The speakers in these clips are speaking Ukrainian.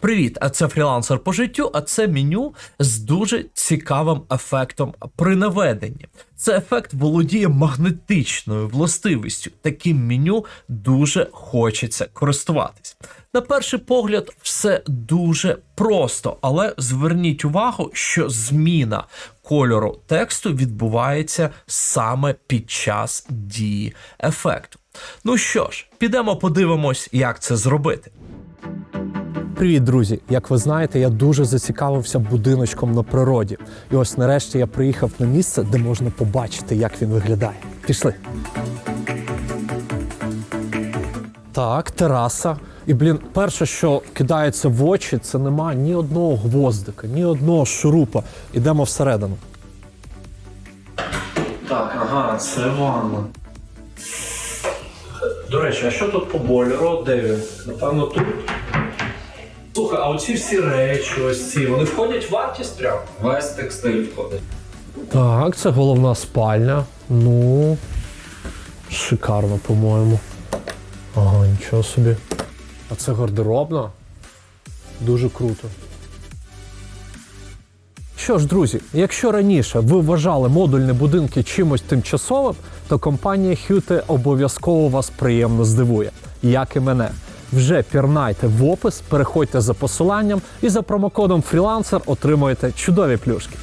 Привіт, а це фрілансер по життю, а це меню з дуже цікавим ефектом при наведенні. Це ефект володіє магнетичною властивістю. Таким меню дуже хочеться користуватись. На перший погляд, все дуже просто, але зверніть увагу, що зміна кольору тексту відбувається саме під час дії ефекту. Ну що ж, підемо подивимось, як це зробити. Привіт, друзі! Як ви знаєте, я дуже зацікавився будиночком на природі. І ось нарешті я приїхав на місце, де можна побачити, як він виглядає. Пішли. Так, тераса. І, блін, перше, що кидається в очі, це нема ні одного гвоздика, ні одного шурупа. Ідемо всередину. Так, ага, це ванна. До речі, а що тут по бойлеру? Де він? Напевно, тут. Слухай, а оці всі речі, ось ці, вони входять в вартість прям? Весь текстиль входить. Так, це головна спальня. Ну, шикарно, по-моєму. Ага, нічого собі. А це гардеробна? Дуже круто. Що ж, друзі, якщо раніше ви вважали модульні будинки чимось тимчасовим, то компанія Hyundai обов'язково вас приємно здивує, як і мене. Вже пірнайте в опис, переходьте за посиланням і за промокодом Freelancer отримуєте чудові плюшки.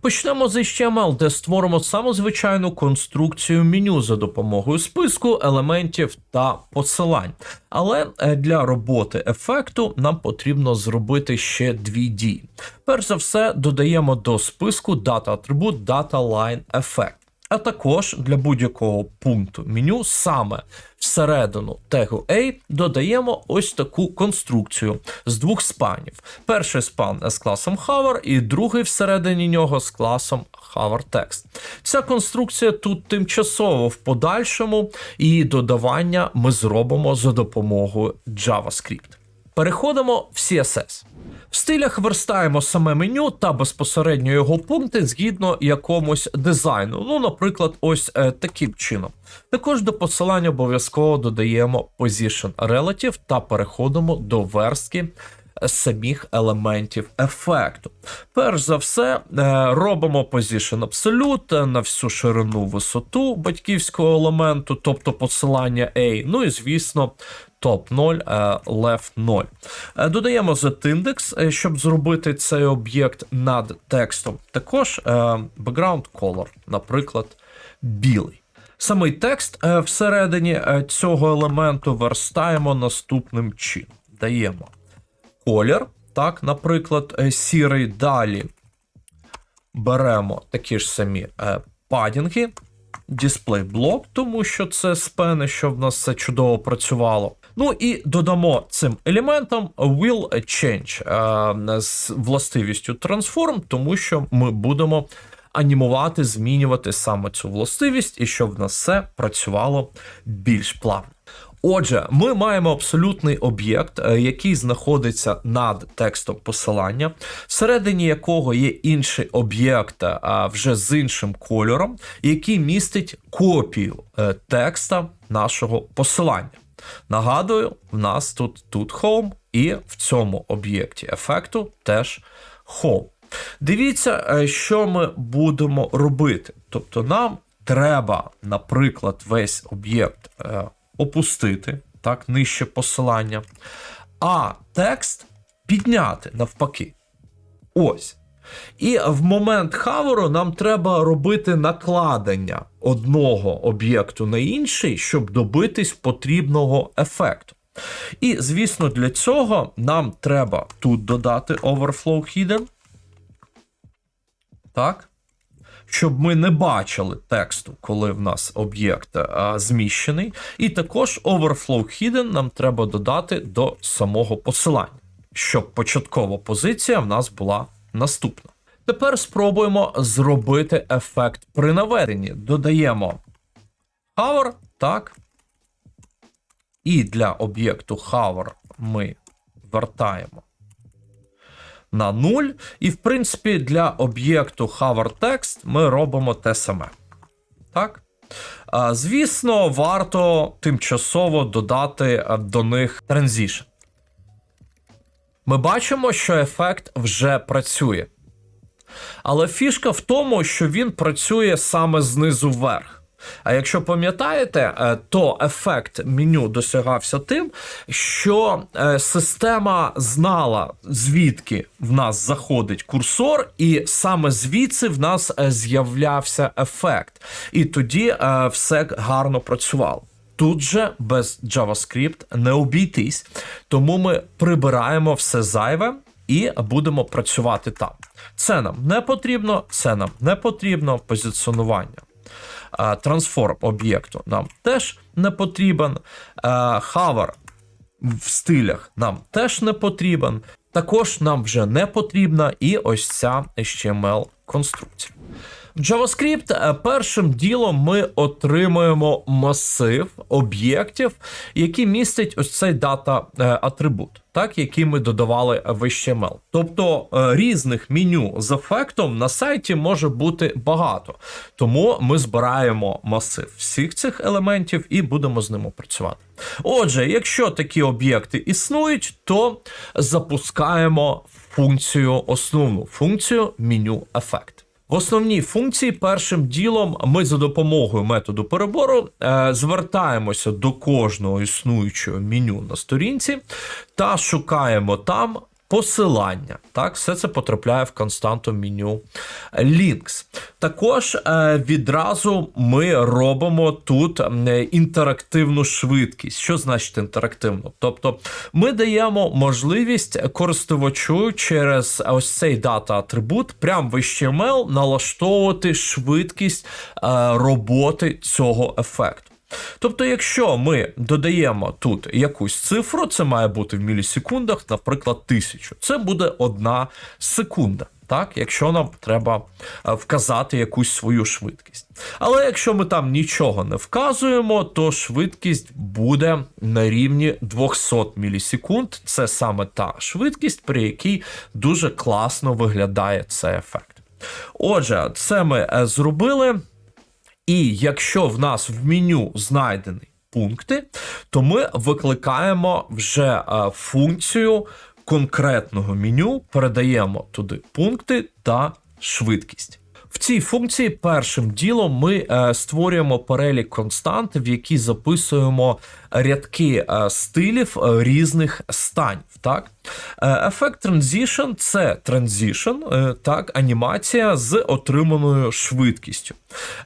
Почнемо з HTML, де створимо саму звичайну конструкцію меню за допомогою списку елементів та посилань. Але е, для роботи ефекту нам потрібно зробити ще дві дії. Перш за все, додаємо до списку дата атрибут DataLine Effect. А також для будь-якого пункту меню саме всередину тегу A додаємо ось таку конструкцію з двох спанів. Перший спан з класом hover і другий всередині нього з класом hover-text. Ця конструкція тут тимчасово в подальшому, і додавання ми зробимо за допомогою JavaScript. Переходимо в CSS. В стилях верстаємо саме меню та безпосередньо його пункти згідно якомусь дизайну. Ну, наприклад, ось е, таким чином. Також до посилання обов'язково додаємо Position Relative та переходимо до верстки самих елементів ефекту. Перш за все, е, робимо Position Absolute на всю ширину висоту батьківського елементу, тобто посилання A. Ну і звісно. Top 0, е, left 0. Е, Додаємо е, щоб зробити цей об'єкт над текстом. Також е, background color, наприклад, білий. Самий текст всередині цього елементу верстаємо наступним чином. Даємо колір, так, наприклад, сірий. Далі беремо такі ж самі падінги, дисплей блок, тому що це спени, щоб в нас все чудово працювало. Ну і додамо цим елементам will change е, з властивістю transform, тому що ми будемо анімувати, змінювати саме цю властивість, і щоб в нас все працювало більш плавно. Отже, ми маємо абсолютний об'єкт, е, який знаходиться над текстом посилання, всередині якого є інший об'єкт е, вже з іншим кольором, який містить копію текста нашого посилання. Нагадую, в нас тут тут home, і в цьому об'єкті ефекту теж home. Дивіться, е, що ми будемо робити. Тобто, нам треба, наприклад, весь об'єкт е, опустити так, нижче посилання, а текст підняти навпаки. Ось. І в момент хаверу нам треба робити накладення одного об'єкту на інший, щоб добитись потрібного ефекту. І, звісно, для цього нам треба тут додати overflow hidden. Так. Щоб ми не бачили тексту, коли в нас об'єкт а, зміщений. І також overflow hidden нам треба додати до самого посилання, щоб початкова позиція в нас була наступна. Тепер спробуємо зробити ефект при наведенні. Додаємо hover, так. І для об'єкту hover ми вертаємо на 0. І, в принципі, для об'єкту hover text ми робимо те саме. Так? Звісно, варто тимчасово додати е, до них транзішн. Ми бачимо, що ефект вже працює. Але фішка в тому, що він працює саме знизу вверх. А якщо пам'ятаєте, е, то ефект меню досягався тим, що е, система знала, звідки в нас заходить курсор, і саме звідси в нас е, з'являвся ефект. І тоді все гарно працювало. Тут же без JavaScript не обійтись, тому ми прибираємо все зайве і будемо працювати там. Це нам не потрібно, це нам не потрібно. Позиціонування. Е, Трансформ об'єкту нам теж не потрібен. Е, Хавер в стилях нам теж не потрібен. Також нам вже не потрібна і ось ця HTML конструкція. JavaScript е, першим ділом ми отримуємо масив об'єктів, які містять ось цей дата е, атрибут, так, який ми додавали в HTML. Тобто е, різних меню з ефектом на сайті може бути багато. Тому ми збираємо масив всіх цих елементів і будемо з ними працювати. Отже, якщо такі об'єкти існують, то запускаємо функцію, основну функцію меню ефект. В основній функції. Першим ділом ми за допомогою методу перебору е, звертаємося до кожного існуючого меню на сторінці та шукаємо там посилання. Так, все це потрапляє в константу меню Links. Також е, відразу ми робимо тут інтерактивну швидкість. Що значить інтерактивну? Тобто ми даємо можливість користувачу через ось цей дата-атрибут прямо в HTML налаштовувати швидкість е, роботи цього ефекту. Тобто, якщо ми додаємо тут якусь цифру, це має бути в мілісекундах, наприклад, тисячу. Це буде одна секунда. Так, якщо нам треба е, вказати якусь свою швидкість. Але якщо ми там нічого не вказуємо, то швидкість буде на рівні 200 мілісекунд. Це саме та швидкість, при якій дуже класно виглядає цей ефект. Отже, це ми е, зробили. І якщо в нас в меню знайдені пункти, то ми викликаємо вже е, функцію конкретного меню, передаємо туди пункти та швидкість. В цій функції першим ділом ми е, створюємо перелік констант, в які записуємо рядки е, стилів е, різних станів. Так? Е, Ефект Transition – це transition, е, так, анімація з отриманою швидкістю.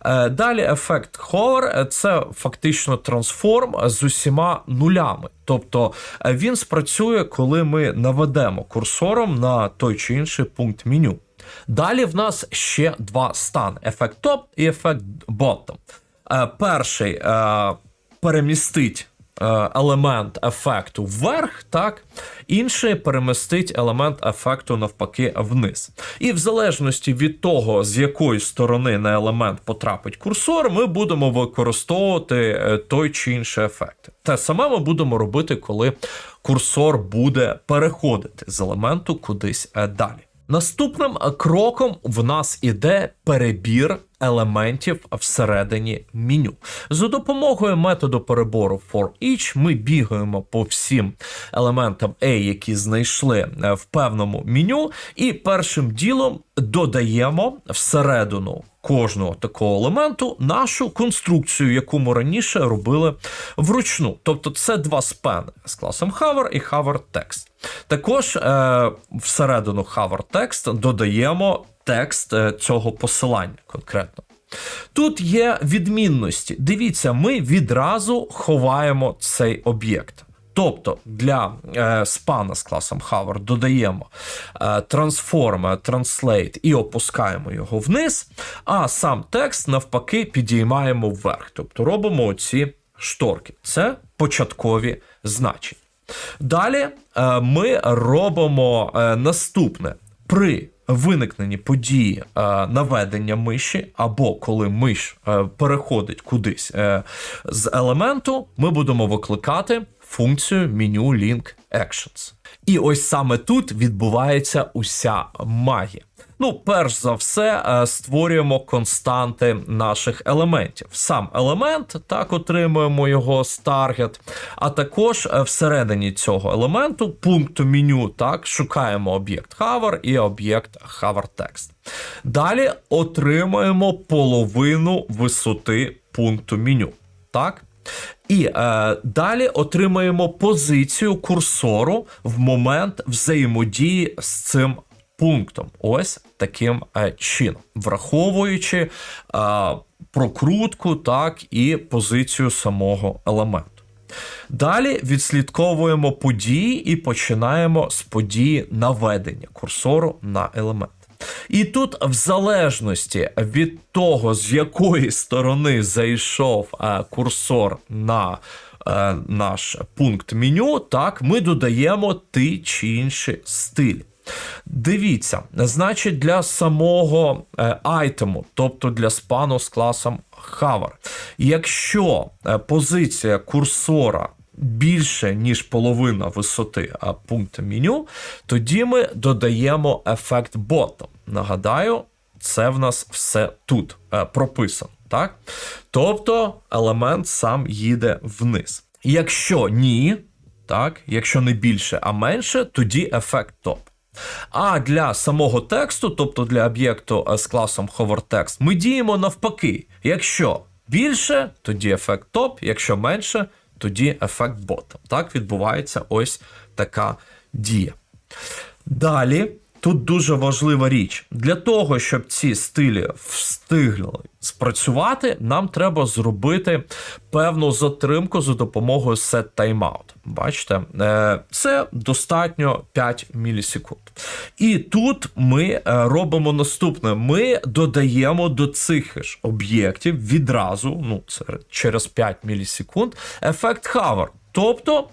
Е, Далі ефект Hover – це фактично трансформ з усіма нулями. Тобто він спрацює, коли ми наведемо курсором на той чи інший пункт меню. Далі в нас ще два стани: ефект топ і ефект. Е, Перший перемістить елемент ефекту вверх, так, інший перемістить елемент ефекту навпаки вниз. І в залежності від того, з якої сторони на елемент потрапить курсор, ми будемо використовувати е, той чи інший ефект. Те саме ми будемо робити, коли курсор буде переходити з елементу кудись е, далі. Наступним е, кроком в нас іде перебір елементів всередині меню. За допомогою методу перебору for each ми бігаємо по всім елементам A, які знайшли е, в певному меню, і першим ділом додаємо всередину кожного такого елементу нашу конструкцію, яку ми раніше робили вручну. Тобто це два спени з класом hover і hover text. Також е, всередину hover text додаємо текст е, цього посилання конкретно. Тут є відмінності. Дивіться, ми відразу ховаємо цей об'єкт. Тобто для е, спана з класом hover додаємо е, transform, translate і опускаємо його вниз, а сам текст навпаки підіймаємо вверх. Тобто робимо оці шторки. Це початкові значення. Далі е, ми робимо е, наступне при виникненні події е, наведення миші, або коли миш е, переходить кудись е, з елементу, ми будемо викликати функцію меню Link Actions. І ось саме тут відбувається уся магія. Ну, перш за все, е, створюємо константи наших елементів. Сам елемент так отримуємо його з таргет, а також е, всередині цього елементу пункту меню так шукаємо об'єкт hover і об'єкт hover text. Далі отримуємо половину висоти пункту меню. Так? І е, далі отримаємо позицію курсору в момент взаємодії з цим пунктом. Ось таким е, чином, враховуючи е, прокрутку, так і позицію самого елементу. Далі відслідковуємо події і починаємо з події наведення курсору на елемент. І тут, в залежності від того, з якої сторони зайшов е, курсор на е, наш пункт меню, так, ми додаємо ті чи інші стилі. Дивіться, значить, для самого е, айтему, тобто для спану з класом hover, якщо е, позиція курсора більше, ніж половина висоти пункту меню, тоді ми додаємо ефект bottom. Нагадаю, це в нас все тут е, прописано. Так? Тобто елемент сам їде вниз. Якщо ні, так, якщо не більше, а менше, тоді ефект топ. А для самого тексту, тобто для об'єкту е, з класом HoverText, ми діємо навпаки. Якщо більше, тоді ефект топ, якщо менше, тоді ефект бота. Так відбувається ось така дія. Далі. Тут дуже важлива річ. Для того, щоб ці стилі встигли спрацювати, нам треба зробити певну затримку за допомогою set timeout. Бачите, е, це достатньо 5 мілісекунд. І тут ми е, робимо наступне: ми додаємо до цих ж об'єктів відразу, ну це через 5 мілісекунд, ефект hover. Тобто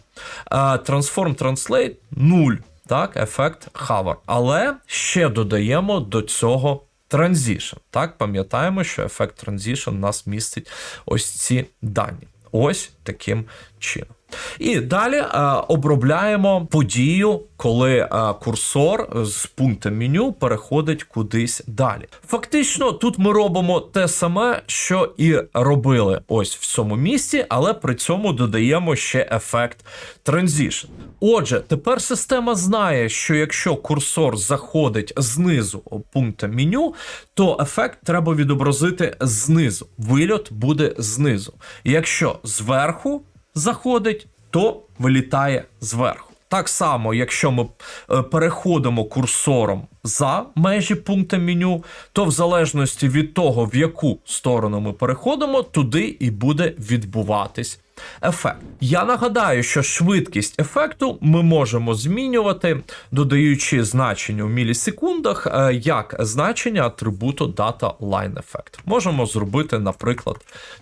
е, transform translate 0 так, ефект хавер. Але ще додаємо до цього транзішн. Так, пам'ятаємо, що ефект транзішн нас містить ось ці дані. Ось таким чином. І далі е, обробляємо подію, коли е, курсор з пункту меню переходить кудись далі. Фактично, тут ми робимо те саме, що і робили ось в цьому місці, але при цьому додаємо ще ефект Transition. Отже, тепер система знає, що якщо курсор заходить знизу пункту меню, то ефект треба відобразити знизу. Вильот буде знизу. Якщо зверху заходить, то вилітає зверху. Так само, якщо ми е, переходимо курсором за межі пункту меню, то в залежності від того, в яку сторону ми переходимо, туди і буде відбуватись ефект. Я нагадаю, що швидкість ефекту ми можемо змінювати, додаючи значення в мілісекундах, е, як значення атрибуту Data Line Effect. Можемо зробити, наприклад,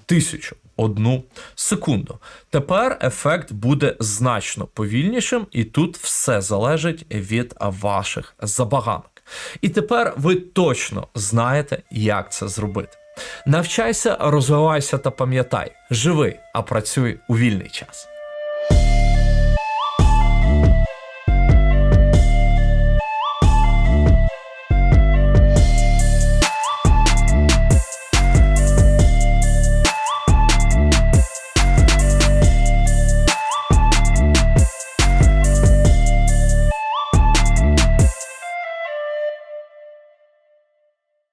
тисячу одну секунду. Тепер ефект буде значно повільнішим, і тут все залежить від ваших забаганок. І тепер ви точно знаєте, як це зробити. Навчайся, розвивайся та пам'ятай, живи, а працюй у вільний час.